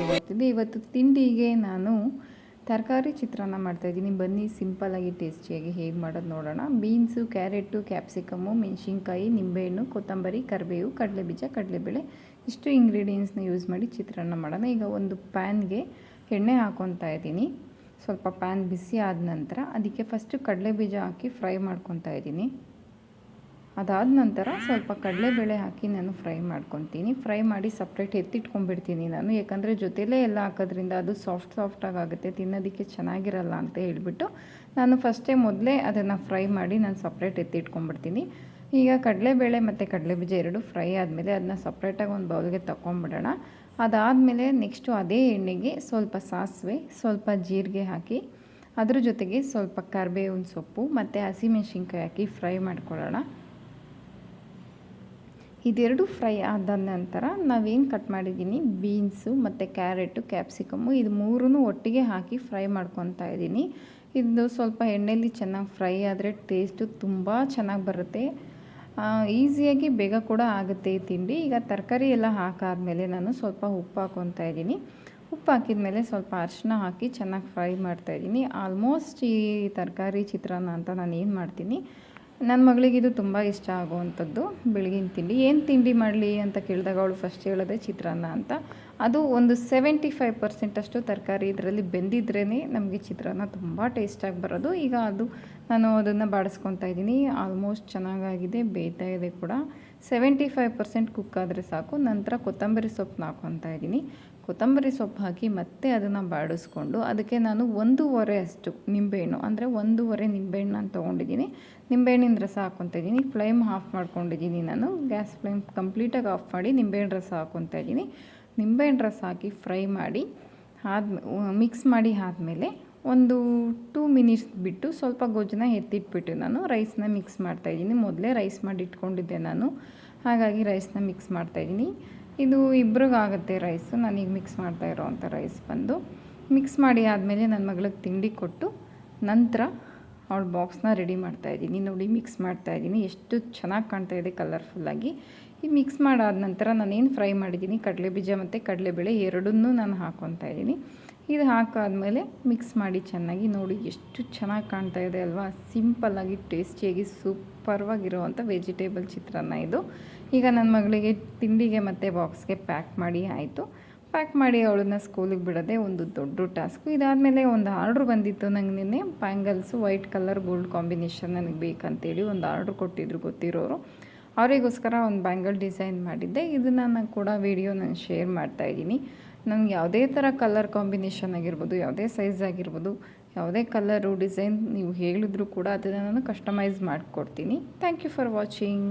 ಇವತ್ತು ಇವತ್ತು ತಿಂಡಿಗೆ ನಾನು ತರಕಾರಿ ಚಿತ್ರಾನ್ನ ಮಾಡ್ತಾಯಿದ್ದೀನಿ ಬನ್ನಿ ಸಿಂಪಲ್ಲಾಗಿ ಟೇಸ್ಟಿಯಾಗಿ ಹೇಗೆ ಮಾಡೋದು ನೋಡೋಣ. ಬೀನ್ಸು, ಕ್ಯಾರೆಟು, ಕ್ಯಾಪ್ಸಿಕಮ್ಮು, ಮೆಣಸಿನ್ಕಾಯಿ, ನಿಂಬೆಹಣ್ಣು, ಕೊತ್ತಂಬರಿ, ಕರಿಬೇವು, ಕಡಲೆಬೀಜ, ಕಡಲೆಬೇಳೆ, ಇಷ್ಟು ಇಂಗ್ರೀಡಿಯೆಂಟ್ಸ್ನ ಯೂಸ್ ಮಾಡಿ ಚಿತ್ರಾನ್ನ ಮಾಡೋಣ. ಈಗ ಒಂದು ಪ್ಯಾನ್ಗೆ ಎಣ್ಣೆ ಹಾಕ್ಕೊತಾ ಇದ್ದೀನಿ. ಸ್ವಲ್ಪ ಪ್ಯಾನ್ ಬಿಸಿ ಆದ ನಂತರ ಅದಕ್ಕೆ ಫಸ್ಟು ಕಡಲೆಬೀಜ ಹಾಕಿ ಫ್ರೈ ಮಾಡ್ಕೊತಾ ಇದ್ದೀನಿ. ಅದಾದ ನಂತರ ಸ್ವಲ್ಪ ಕಡಲೆಬೇಳೆ ಹಾಕಿ ನಾನು ಫ್ರೈ ಮಾಡ್ಕೊತೀನಿ. ಫ್ರೈ ಮಾಡಿ ಸಪ್ರೇಟ್ ಎತ್ತಿಟ್ಕೊಂಡ್ಬಿಡ್ತೀನಿ ನಾನು. ಯಾಕಂದರೆ ಜೊತೆಲೇ ಎಲ್ಲ ಹಾಕೋದ್ರಿಂದ ಅದು ಸಾಫ್ಟ್ ಸಾಫ್ಟಾಗಿ ಆಗುತ್ತೆ. ತಿನ್ನೋದಕ್ಕೆ ಚೆನ್ನಾಗಿರಲ್ಲ ಅಂತ ಹೇಳಿಬಿಟ್ಟು ನಾನು ಫಸ್ಟೇ ಮೊದಲೇ ಅದನ್ನು ಫ್ರೈ ಮಾಡಿ ನಾನು ಸಪ್ರೇಟ್ ಎತ್ತಿಟ್ಕೊಂಡ್ಬಿಡ್ತೀನಿ. ಈಗ ಕಡಲೆಬೇಳೆ ಮತ್ತು ಕಡಲೆಬೀಜ ಎರಡು ಫ್ರೈ ಆದಮೇಲೆ ಅದನ್ನ ಸಪ್ರೇಟಾಗಿ ಒಂದು ಬೌಲ್ಗೆ ತಗೊಂಡ್ಬಿಡೋಣ ಅದಾದಮೇಲೆ ನೆಕ್ಸ್ಟು ಅದೇ ಎಣ್ಣೆಗೆ ಸ್ವಲ್ಪ ಸಾಸಿವೆ, ಸ್ವಲ್ಪ ಜೀರಿಗೆ ಹಾಕಿ ಅದ್ರ ಜೊತೆಗೆ ಸ್ವಲ್ಪ ಕರಿಬೇವಿನ ಸೊಪ್ಪು ಮತ್ತು ಹಸಿಮೆಣ್ಸಿನ್ಕಾಯಿ ಹಾಕಿ ಫ್ರೈ ಮಾಡ್ಕೊಳ್ಳೋಣ. ಇದೆರಡು ಫ್ರೈ ಆದ ನಂತರ ನಾವೇನು ಕಟ್ ಮಾಡಿದ್ದೀನಿ? ಬೀನ್ಸು ಮತ್ತು ಕ್ಯಾರೆಟು, ಕ್ಯಾಪ್ಸಿಕಮ್ಮು ಇದು ಮೂರೂ ಒಟ್ಟಿಗೆ ಹಾಕಿ ಫ್ರೈ ಮಾಡ್ಕೊತಾ ಇದ್ದೀನಿ. ಇದು ಸ್ವಲ್ಪ ಎಣ್ಣೆಯಲ್ಲಿ ಚೆನ್ನಾಗಿ ಫ್ರೈ ಆದರೆ ಟೇಸ್ಟು ತುಂಬ ಚೆನ್ನಾಗಿ ಬರುತ್ತೆ. ಈಸಿಯಾಗಿ ಬೇಗ ಕೂಡ ಆಗುತ್ತೆ ತಿಂಡಿ. ಈಗ ತರಕಾರಿ ಎಲ್ಲ ಹಾಕಾದಮೇಲೆ ನಾನು ಸ್ವಲ್ಪ ಉಪ್ಪು ಹಾಕ್ಕೊತಾ ಇದ್ದೀನಿ. ಉಪ್ಪು ಹಾಕಿದ ಮೇಲೆ ಸ್ವಲ್ಪ ಅರಿಶಿನ ಹಾಕಿ ಚೆನ್ನಾಗಿ ಫ್ರೈ ಮಾಡ್ತಾಯಿದ್ದೀನಿ ಆಲ್ಮೋಸ್ಟ್ ಈ ತರಕಾರಿ ಚಿತ್ರಾನ್ನ ಅಂತ ನಾನು ಏನು ಮಾಡ್ತೀನಿ? ನನ್ನ ಮಗಳಿಗೆ ಇದು ತುಂಬ ಇಷ್ಟ ಆಗುವಂಥದ್ದು, ಬೆಳಗಿನ ತಿಂಡಿ. ಏನು ತಿಂಡಿ ಮಾಡಲಿ ಅಂತ ಕೇಳಿದಾಗ ಅವಳು ಫಸ್ಟ್ ಹೇಳೋದೆ ಚಿತ್ರಾನ್ನ ಅಂತ. ಅದು ಒಂದು ಸೆವೆಂಟಿ ಫೈವ್ ಪರ್ಸೆಂಟಷ್ಟು ತರಕಾರಿ ಇದರಲ್ಲಿ ಬೆಂದಿದ್ರೇ ನಮಗೆ ಚಿತ್ರಾನ್ನ ತುಂಬ ಟೇಸ್ಟಾಗಿ ಬರೋದು. ಈಗ ಅದು ನಾನು ಅದನ್ನು ಬಾಡಿಸ್ಕೊತಾ ಇದ್ದೀನಿ. ಆಲ್ಮೋಸ್ಟ್ ಚೆನ್ನಾಗಾಗಿದೆ, ಬೇಯ್ತಾ ಇದೆ ಕೂಡ. ಸೆವೆಂಟಿ ಫೈವ್ ಪರ್ಸೆಂಟ್ ಕುಕ್ ಆದರೆ ಸಾಕು. ನಂತರ ಕೊತ್ತಂಬರಿ ಸೊಪ್ಪನ್ನ ಹಾಕ್ಕೊತಾ ಇದ್ದೀನಿ. ಕೊತ್ತಂಬರಿ ಸೊಪ್ಪು ಹಾಕಿ ಮತ್ತೆ ಅದನ್ನು ಬಾಡಿಸ್ಕೊಂಡು ಅದಕ್ಕೆ ನಾನು ಒಂದೂವರೆ ಅಷ್ಟು ನಿಂಬೆಹಣ್ಣು, ಅಂದರೆ ಒಂದೂವರೆ ನಿಂಬೆಹಣ್ಣು ನಾನು ತೊಗೊಂಡಿದ್ದೀನಿ. ನಿಂಬೆಹಣ್ಣಿನ ರಸ ಹಾಕ್ಕೊತಾ ಇದ್ದೀನಿ. ಫ್ಲೇಮ್ ಆಫ್ ಮಾಡ್ಕೊಂಡಿದ್ದೀನಿ ನಾನು. ಗ್ಯಾಸ್ ಫ್ಲೇಮ್ ಕಂಪ್ಲೀಟಾಗಿ ಆಫ್ ಮಾಡಿ ನಿಂಬೆಹಣ್ಣು ರಸ ಹಾಕ್ಕೊತಾ ಇದ್ದೀನಿ. ನಿಂಬೆಹಣ್ಣು ರಸ ಹಾಕಿ ಫ್ರೈ ಮಾಡಿ ಆದ್ಮೇ ಮಿಕ್ಸ್ ಮಾಡಿ ಆದಮೇಲೆ ಒಂದು ಟೂ ಮಿನಿಟ್ಸ್ ಬಿಟ್ಟು ಸ್ವಲ್ಪ ಗೊಜ್ಜನ್ನ ಎತ್ತಿಟ್ಬಿಟ್ಟು ನಾನು ರೈಸ್ನ ಮಿಕ್ಸ್ ಮಾಡ್ತಾಯಿದ್ದೀನಿ ಮೊದಲೇ ರೈಸ್ ಮಾಡಿ ಇಟ್ಕೊಂಡಿದ್ದೆ ನಾನು. ಹಾಗಾಗಿ ರೈಸ್ನ ಮಿಕ್ಸ್ ಮಾಡ್ತಾಯಿದ್ದೀನಿ ಇದು ಇಬ್ರಿಗಾಗುತ್ತೆ ರೈಸು. ನಾನೀಗ ಮಿಕ್ಸ್ ಮಾಡ್ತಾ ಇರೋವಂಥ ರೈಸ್ ಬಂದು ಮಿಕ್ಸ್ ಮಾಡಿ ಆದಮೇಲೆ ನನ್ನ ಮಗಳಿಗೆ ತಿಂಡಿ ಕೊಟ್ಟು ನಂತರ ಅವಳ ಬಾಕ್ಸ್ನ ರೆಡಿ ಮಾಡ್ತಾಯಿದ್ದೀನಿ ನೋಡಿ, ಮಿಕ್ಸ್ ಮಾಡ್ತಾಯಿದ್ದೀನಿ ಎಷ್ಟು ಚೆನ್ನಾಗಿ ಕಾಣ್ತಾ ಇದೆ ಕಲರ್ಫುಲ್ಲಾಗಿ. ಈ ಮಿಕ್ಸ್ ಮಾಡಾದ ನಂತರ ನಾನೇನು ಫ್ರೈ ಮಾಡಿದ್ದೀನಿ ಕಡಲೆಬೀಜ ಮತ್ತು ಕಡಲೆಬೇಳೆ ಎರಡನ್ನೂ ನಾನು ಹಾಕ್ಕೊತಾ ಇದ್ದೀನಿ ಇದು ಹಾಕಾದಮೇಲೆ ಮಿಕ್ಸ್ ಮಾಡಿ ಚೆನ್ನಾಗಿ ನೋಡಿ ಎಷ್ಟು ಚೆನ್ನಾಗಿ ಕಾಣ್ತಾ ಇದೆ ಅಲ್ವಾ? ಸಿಂಪಲ್ಲಾಗಿ ಟೇಸ್ಟಿಯಾಗಿ ಸೂಪರ್ವಾಗಿರುವಂಥ ವೆಜಿಟೇಬಲ್ ಚಿತ್ರಾನ್ನ ಇದು. ಈಗ ನನ್ನ ಮಗಳಿಗೆ ತಿಂಡಿಗೆ ಮತ್ತು ಬಾಕ್ಸ್ಗೆ ಪ್ಯಾಕ್ ಮಾಡಿ ಆಯಿತು. ಪ್ಯಾಕ್ ಮಾಡಿ ಅವಳನ್ನ ಸ್ಕೂಲಿಗೆ ಬಿಡೋದೇ ಒಂದು ದೊಡ್ಡ ಟಾಸ್ಕು ಇದಾದಮೇಲೆ ಒಂದು ಆರ್ಡ್ರ್ ಬಂದಿತ್ತು ನಂಗೆ ನಿನ್ನೆ. Bangles white colour gold combination ನನಗೆ ಬೇಕಂತೇಳಿ ಒಂದು ಆರ್ಡ್ರ್ ಕೊಟ್ಟಿದ್ರು ಗೊತ್ತಿರೋರು. ಅವರಿಗೋಸ್ಕರ ಒಂದು ಬ್ಯಾಂಗಲ್ ಡಿಸೈನ್ ಮಾಡಿದ್ದೆ. ಇದನ್ನು ನಾನು ಕೂಡ ವೀಡಿಯೋ ನಾನು ಶೇರ್ ಮಾಡ್ತಾಯಿದ್ದೀನಿ ನನಗೆ ಯಾವುದೇ ಥರ ಕಲರ್ ಕಾಂಬಿನೇಷನ್ ಆಗಿರ್ಬೋದು, ಯಾವುದೇ ಸೈಜ್ ಆಗಿರ್ಬೋದು, ಯಾವುದೇ ಕಲರು, ಡಿಸೈನ್ ನೀವು ಹೇಳಿದ್ರು ಕೂಡ ಅದನ್ನು ನಾನು ಕಸ್ಟಮೈಸ್ ಮಾಡಿಕೊಡ್ತೀನಿ. Thank you for watching.